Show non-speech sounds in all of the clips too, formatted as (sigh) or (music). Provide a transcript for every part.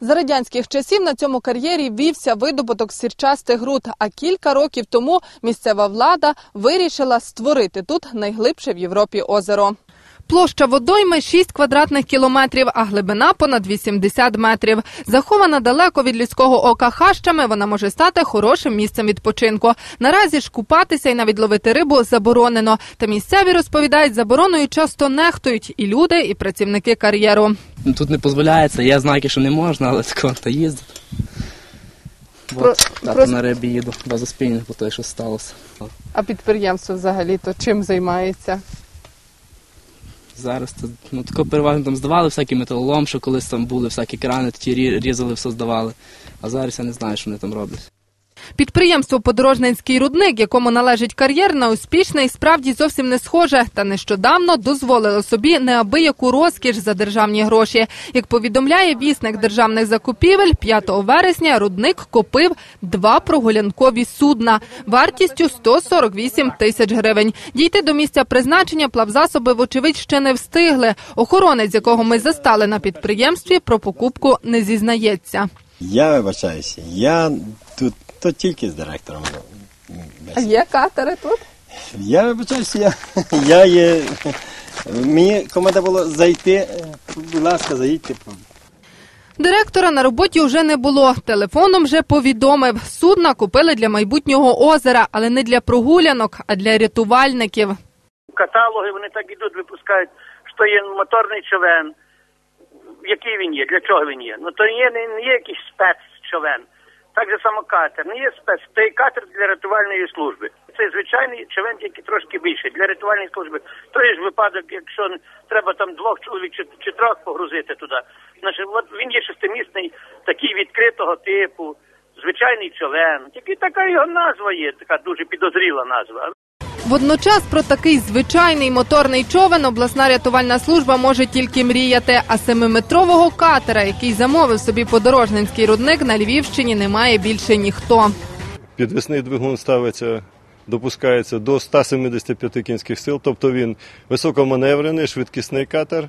За радянських часів на цьому кар'єрі вівся видобуток сірчастих груд. А кілька років тому місцева влада вирішила створити тут найглибше в Європі озеро. Площа водойми 6 квадратних кілометрів, а глибина понад 80 метрів. Захована далеко від людського ока хащами, вона може стати хорошим місцем відпочинку. Наразі ж купатися і навіть ловити рибу заборонено. Та місцеві розповідають, забороною часто нехтують і люди, і працівники кар'єру. Тут не дозволяється, є знаки, що не можна, але тако та їздить. Про- От, тато просто- на рибі їду, без спільних, бо то, що сталося. А підприємство взагалі то чим займається? Зараз то ну тако переважно там здавали всякий металолом, що колись там були всякі крани, ті рі- різали, все здавали. А зараз я не знаю, що вони там роблять. Підприємство Подорожненський рудник, якому належить кар'єр, на успішне і справді зовсім не схоже. Та нещодавно дозволило собі неабияку розкіш за державні гроші. Як повідомляє вісник державних закупівель, 5 вересня рудник купив два прогулянкові судна вартістю 148 тисяч гривень. Дійти до місця призначення плавзасоби, вочевидь, ще не встигли. Охоронець, якого ми застали на підприємстві, про покупку не зізнається. Я вибачаюся, я тут то тільки з директором. десь. є катери тут? Я вибачаюся, я, (laughs) я є. Мені команда було зайти, е, будь ласка, заїдьте. Директора на роботі вже не було. Телефоном вже повідомив. Судна купили для майбутнього озера, але не для прогулянок, а для рятувальників. каталоги вони так ідуть, випускають, що є моторний човен. Який він є, для чого він є? Ну то є, не, не є якийсь спецчовен. Так же само катер. Не є спец, то катер для рятувальної служби. Це звичайний човен, тільки трошки більше для рятувальної служби. Той ж випадок, якщо треба там двох чоловік чи, чи трьох погрузити туди. Значить, от він є шестимісний, такий відкритого типу, звичайний човен. Тільки така його назва є, така дуже підозріла назва. Водночас про такий звичайний моторний човен обласна рятувальна служба може тільки мріяти. А семиметрового катера, який замовив собі подорожненський рудник на Львівщині, немає більше ніхто. Підвісний двигун ставиться, допускається до 175 кінських сил, тобто він високоманеврений, швидкісний катер.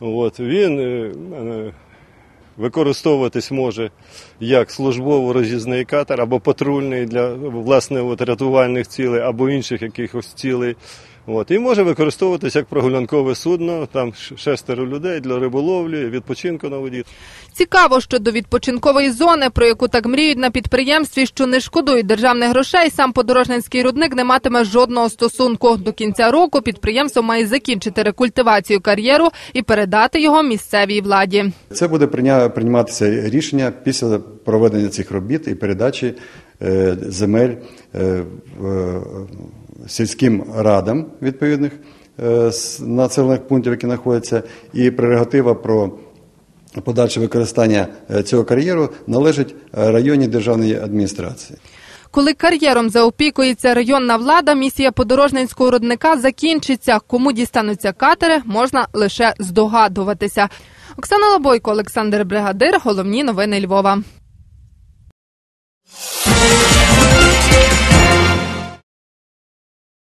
От, він е, використовуватись може як службово-роз'їзний катер або патрульний для власне от, рятувальних цілей або інших якихось цілей. От, і може використовуватись як прогулянкове судно, там шестеро людей для риболовлі, відпочинку на воді. Цікаво, що до відпочинкової зони, про яку так мріють на підприємстві, що не шкодують державних грошей, сам подорожненський рудник не матиме жодного стосунку. До кінця року підприємство має закінчити рекультивацію кар'єру і передати його місцевій владі. Це буде прийматися рішення після проведення цих робіт і передачі е, земель е, е, сільським радам відповідних е, населених пунктів, які знаходяться, і прерогатива про подальше використання е, цього кар'єру належить е, районній державній адміністрації. Коли кар'єром заопікується районна влада, місія подорожненського рудника закінчиться. Кому дістануться катери, можна лише здогадуватися. Оксана Лабойко, Олександр Бригадир. Головні новини Львова.